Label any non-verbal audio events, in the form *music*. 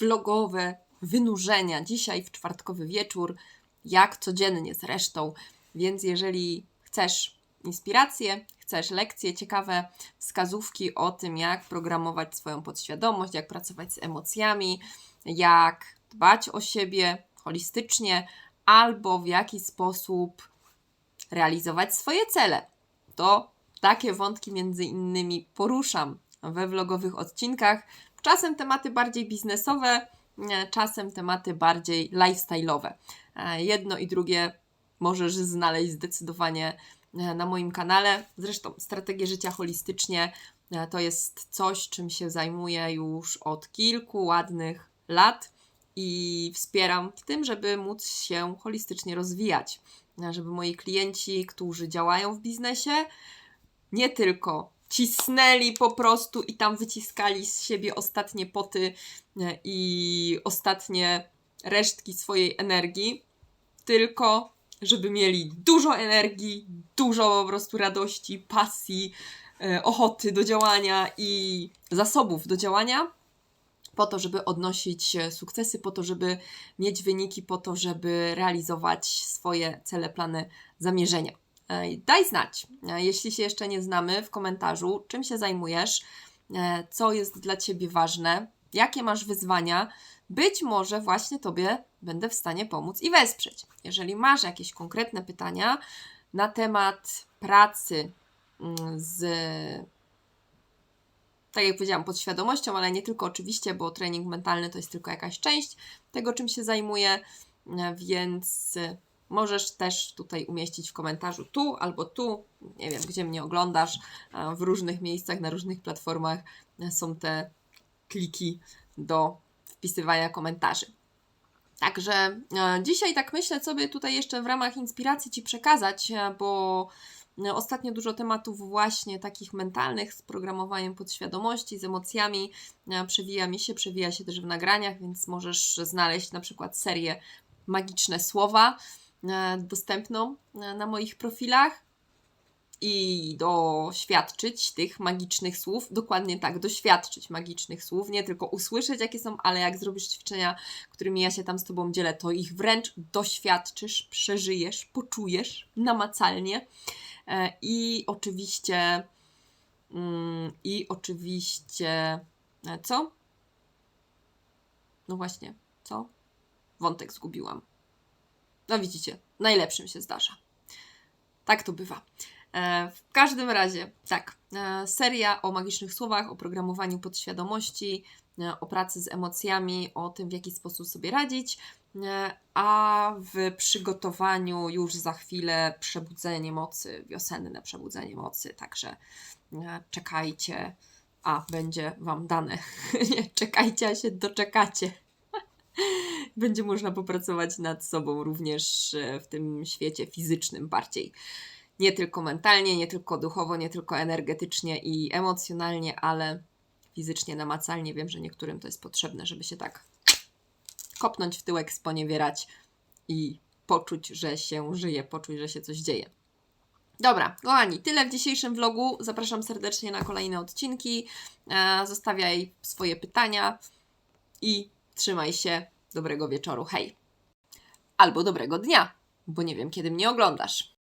vlogowe wynurzenia. Dzisiaj w czwartkowy wieczór, jak codziennie zresztą. Więc jeżeli chcesz inspiracje, chcesz lekcje, ciekawe wskazówki o tym, jak programować swoją podświadomość, jak pracować z emocjami, jak dbać o siebie holistycznie, albo w jaki sposób realizować swoje cele. To takie wątki między innymi poruszam we vlogowych odcinkach. Czasem tematy bardziej biznesowe, czasem tematy bardziej lifestyle'owe. E, Jedno i drugie możesz znaleźć zdecydowanie e, na moim kanale. Zresztą strategię życia holistycznie e, to jest coś, czym się zajmuję już od kilku ładnych lat i wspieram w tym, żeby móc się holistycznie rozwijać, żeby moi klienci, którzy działają w biznesie, nie tylko cisnęli po prostu i tam wyciskali z siebie ostatnie poty i ostatnie resztki swojej energii, tylko żeby mieli dużo energii, dużo po prostu radości, pasji, e, ochoty do działania i zasobów do działania, po to, żeby odnosić e, sukcesy, po to, żeby mieć wyniki, po to, żeby realizować swoje cele, plany, zamierzenia. E, Daj znać, e, jeśli się jeszcze nie znamy, w komentarzu, czym się zajmujesz, e, co jest dla Ciebie ważne, jakie masz wyzwania. Być może właśnie Tobie będę w stanie pomóc i wesprzeć. Jeżeli masz jakieś konkretne pytania na temat pracy mm, z, tak jak powiedziałam, podświadomością, ale nie tylko oczywiście, bo trening mentalny to jest tylko jakaś część tego, czym się zajmuję, więc możesz też tutaj umieścić w komentarzu tu albo tu, nie wiem, gdzie mnie oglądasz, e, w różnych miejscach, na różnych platformach e, są te kliki do wpisywania komentarzy. Także e, dzisiaj tak myślę, co by tutaj jeszcze w ramach inspiracji Ci przekazać, bo ostatnio dużo tematów właśnie takich mentalnych z programowaniem podświadomości, z emocjami przewija mi się, przewija się też w nagraniach, więc możesz znaleźć na przykład serię Magiczne Słowa dostępną e, na moich profilach i doświadczyć tych magicznych słów, dokładnie tak, doświadczyć magicznych słów, nie tylko usłyszeć jakie są, ale jak zrobisz ćwiczenia, którymi ja się tam z Tobą dzielę, to ich wręcz doświadczysz, przeżyjesz, poczujesz namacalnie E, i oczywiście mm, i oczywiście e, co? No właśnie, co? Wątek zgubiłam. No widzicie, najlepszym się zdarza. Tak to bywa. E, W każdym razie, tak, e, seria o magicznych słowach, o programowaniu podświadomości, e, o pracy z emocjami, o tym, w jaki sposób sobie radzić, a w przygotowaniu już za chwilę przebudzenie mocy, wiosenne przebudzenie mocy, także czekajcie, a będzie Wam dane. *laughs* Nie, czekajcie, a się doczekacie. Będzie można popracować nad sobą również e, w tym świecie fizycznym bardziej nie tylko mentalnie, nie tylko duchowo, nie tylko energetycznie i emocjonalnie, ale fizycznie, namacalnie. Wiem, że niektórym to jest potrzebne, żeby się tak kopnąć w tyłek, sponiewierać i poczuć, że się żyje, poczuć, że się coś dzieje. Dobra, kochani, tyle w dzisiejszym vlogu. Zapraszam serdecznie na kolejne odcinki. E, Zostawiaj swoje pytania i trzymaj się. Dobrego wieczoru. Hej! Albo dobrego dnia, bo nie wiem, kiedy mnie oglądasz.